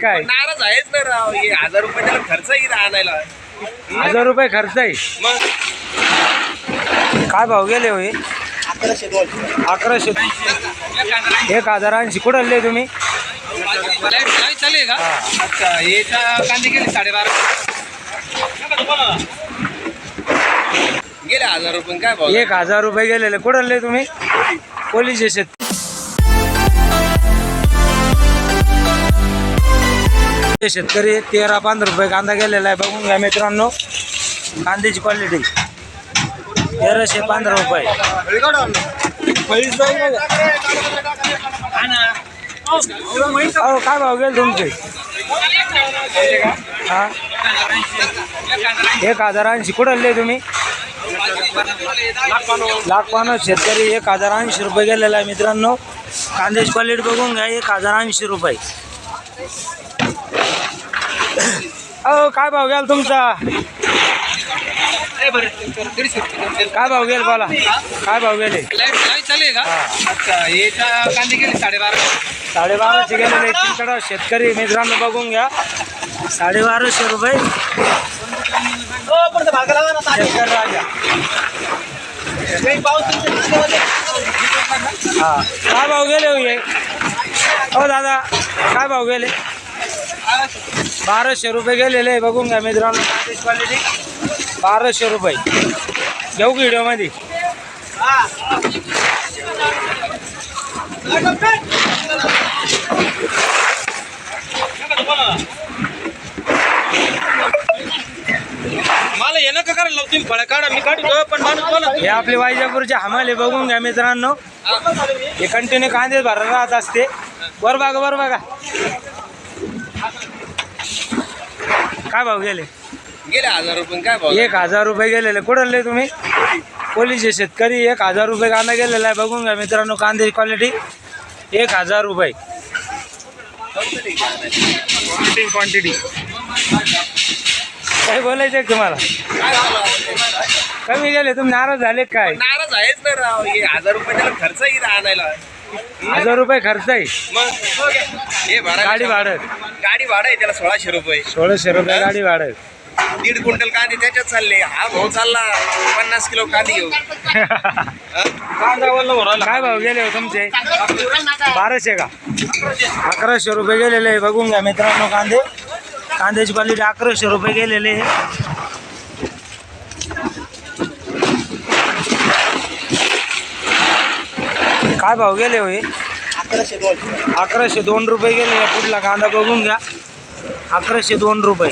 काय? नाराज आहेच ना राव हे हजार रुपये त्याला खर्च येईल आणायला. हजार रुपये खर्च आहे मग? काय भाव गेले होय अकराशे दोन. अकराशे एक हजार ऐंशी. कुठं आणले तुम्ही? चालेल का? अच्छा हे कांदे गेले साडेबारा. गेले हजार रुपये काय भाव? एक हजार रुपये गेलेले. कुठं आणले तुम्ही? Police station. शेतकरी तेरा पंधरा रुपये कांदा गेलेला आहे. बघून घ्या मित्रांनो कांद्याची क्वालिटी तेराशे पंधरा रुपये. अहो काय भाव गेल तुमचे? हा? एक हजार ऐंशी. कुठं तुम्ही? लाख पानच शेतकरी एक हजार ऐंशी रुपये गेलेला आहे मित्रांनो. कांद्याची क्वालिटी बघून घ्या एक हजार ऐंशी रुपये. अहो काय भाव गेला तुमचा? काय भाव गेल बोला. काय भाव गेले? हे. गेले साडेबाराशे गेलेले तिकडं शेतकरी मित्रांनो बघून घ्या. साडेबाराशे रुपये. शेतकरी राजा. हा. काय भाव गेले हो हे? हो दादा काय भाव गेले? बाराशे रुपये गेलेले आहे. बघून घ्या मित्रांनो क्वालिटी बाराशे रुपये. घेऊ व्हिडिओमध्ये? मला येणं का करायला तुम्ही फळ. काढा मी काढतो पण माणूस बोला हे आपले वायजापूरचे हमाले बघून घ्या मित्रांनो. हे. कंटिन्यू कांदे भरत राहत असते. वर बघा वर बघा. काय भाव गेले? गेले हजार रुपये काय भाव एक हजार रुपये गेलेले. कुठं आणले तुम्ही? पोलीस शेतकरी एक हजार रुपये कांदा गेलेला आहे. बघून घ्या मित्रांनो कांद्याची क्वालिटी एक हजार रुपये. क्वांटिटी काय बोलायचं आहे तुम्हाला? काय झालं? कमी गेले तुम्ही नाराज झाले काय? नाराज आहेच ना राव. हे हजार रुपये त्याला खर्च येईल आणायला. हजार रुपये खर्च आहे. मग हे भाडा गाडी भाडं. गाडी भाडं आहे त्याला सोळाशे रुपये. सोळाशे रुपये गाडी भाडं दीड क्विंटल कांदे त्याच्यात चालले. हा भाऊ चालला. पन्नास किलो कांदे घेऊ काय भाव गेले हो तुमचे? बाराशे का? अकराशे रुपये गेलेले आहे. बघून घ्या मित्रांनो कांदे. कांद्याची क्वालिटी अकराशे रुपये गेलेले आहे. काय भाव गेले होय? अकराशे दोन. अकराशे दोन रुपये गेले. पुढला कांदा बघून घ्या. अकराशे दोन रुपये.